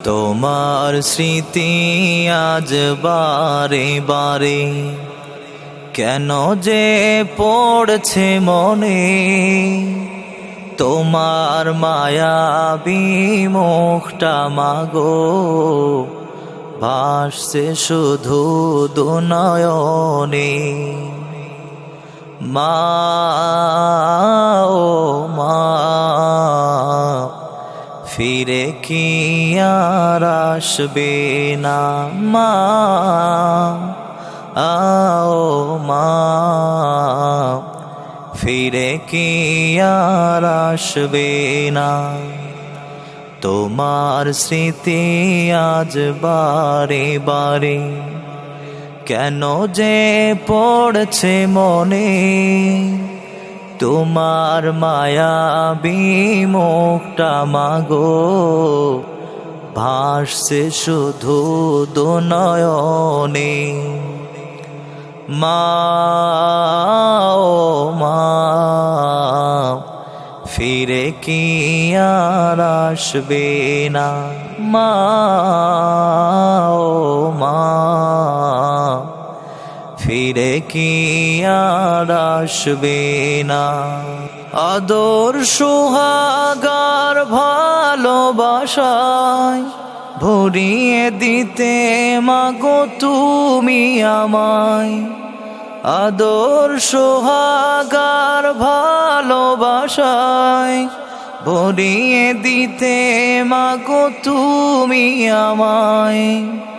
তোমার স্মৃতি আজ বারে বারে, কেন যে পড়ছে মনে? তোমার মায়া বিমুখটা মাগো, ভাসছে শুধু দুনয়নে। মা ও মা, ফিরে কি আর আসবে না মা আও মা ফিরে কি আর আসবে না তোমার স্মৃতি আজ বারে বারে কেন যে পড়ছে মনে তোমার মায়া বিমুখটা মাগো ভাসছে শুধু দুনয়নে। মা ও মা, ফিরে কি আর আসবে না? মা ও মা, ফিরে কি আর আসবে না। আদর, সোহাগার, ভালোবাসায় ভরিয়ে দিতে মাগো তুমি আমায়। আদর, সোহাগার, ভালোবাসায় ভরিয়ে দিতে মাগো তুমি আমায়।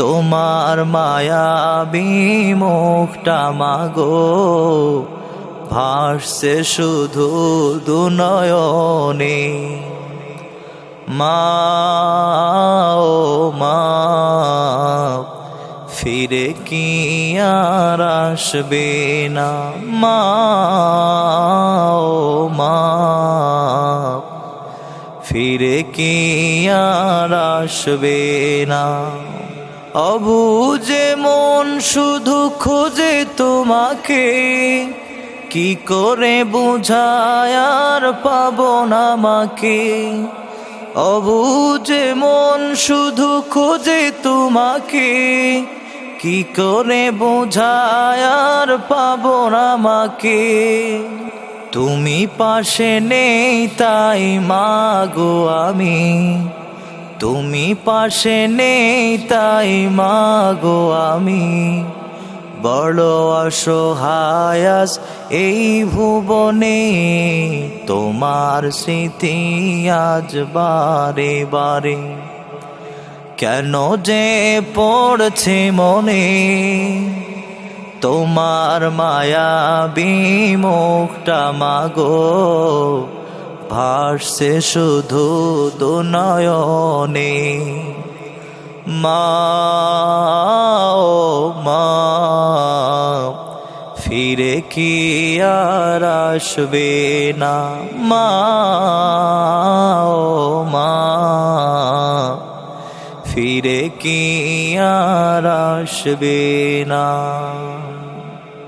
তোমার মায়া বিমুখটা মাগো। ভাসছে শুধু দুনয়নে। মা ও মা, ফিরে কি আর আসবে না? মা ও মা, ফিরে কি আর আসবে না? অবুজে মন শুধু খোঁজে তোমাকে, কি করে বুঝায় আর পাবো না মাকে? অবুজে মন শুধু খোঁজে তোমাকে, কি করে বোঝায় আর পাবো না মাকে? তুমি পাশে নেই তাই মাগো আমি। তুমি পাশে নেই, তাই মাগো আমি। বড় অসহায়াস এই ভুবনে, তোমার স্মৃতি আজ বারে বারে। কেন যে পড়ছে মনে, তোমার মায়া বিমুখটা মাগো। ভাসছে শুধু দুনয়নে। মা মা, ফিরে কি আর আসবে না? মা মা, ফিরে কি আর আসবে না?